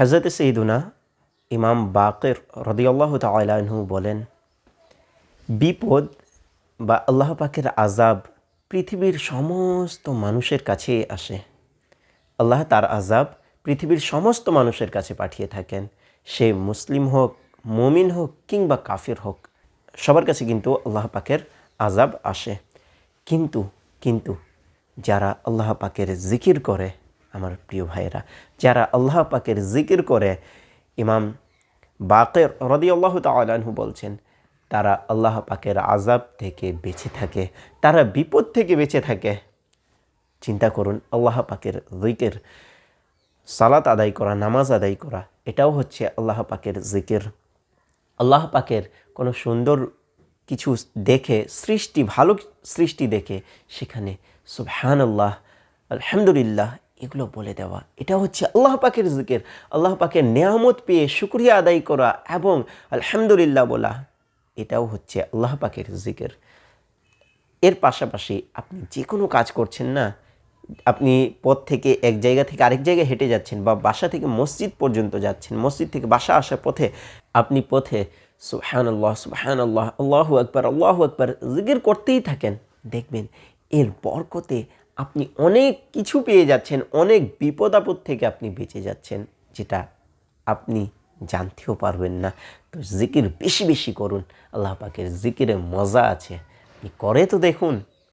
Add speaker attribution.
Speaker 1: হজরত সঈদুনা ইমাম বাকের রদিয়াল্লাহ তালাহু বলেন, বিপদ বা আল্লাহ পাকের আজাব পৃথিবীর সমস্ত মানুষের কাছেই আসে। আল্লাহ তার আজাব পৃথিবীর সমস্ত মানুষের কাছে পাঠিয়ে থাকেন। সে মুসলিম হোক, মমিন হোক কিংবা কাফির হোক, সবার কাছে কিন্তু আল্লাহ পাকের আজাব আসে। কিন্তু কিন্তু যারা আল্লাহ পাকের জিকির করে আমার প্রিয় ভাইয়েরা, যারা আল্লাহ পাকের জিকির করে, ইমাম বাকের রদি আল্লাহ তালাহু বলছেন, তারা আল্লাহ পাকের আজাব থেকে বেঁচে থাকে, তারা বিপদ থেকে বেঁচে থাকে। চিন্তা করুন, আল্লাহ পাকের জিকির, সালাত আদায় করা, নামাজ আদায় করা, এটাও হচ্ছে আল্লাহ পাকের জিকির। আল্লাহ পাকের কোনো সুন্দর কিছু দেখে, সৃষ্টি, ভালো সৃষ্টি দেখে, সেখানে সুবহান আল্লাহ আলহামদুলিল্লাহ এগুলো বলে দেওয়া। এটা হচ্ছে আল্লাহ পাকের জিকির। আল্লাহ পাকের নেয়ামত পেয়ে শুক্রিয়া আদায় করা এবং আলহামদুলিল্লাহ বলা, এটাও হচ্ছে আল্লাহ পাকের জিকির। এর পাশাপাশি আপনি যে কোনো কাজ করছেন না, আপনি পথ থেকে এক জায়গা থেকে আরেক জায়গায় হেঁটে যাচ্ছেন বা বাসা থেকে মসজিদ পর্যন্ত যাচ্ছেন, মসজিদ থেকে বাসা আসার পথে আপনি পথে সুবহান আল্লাহ সুবহান আল্লাহ আল্লাহু আকবর আল্লাহু আকবর জিকির করতেই থাকেন। দেখবেন এর বরকতে আপনি অনেক কিছু পেয়ে যাচ্ছেন, অনেক বিপদ আপদ থেকে আপনি বেঁচে যাচ্ছেন, যেটা আপনি জানতেও পারবেন না। তো জিকির বেশি বেশি করুন। আল্লাহ পাকের জিকিরে মজা আছে। আপনি করে তো দেখুন।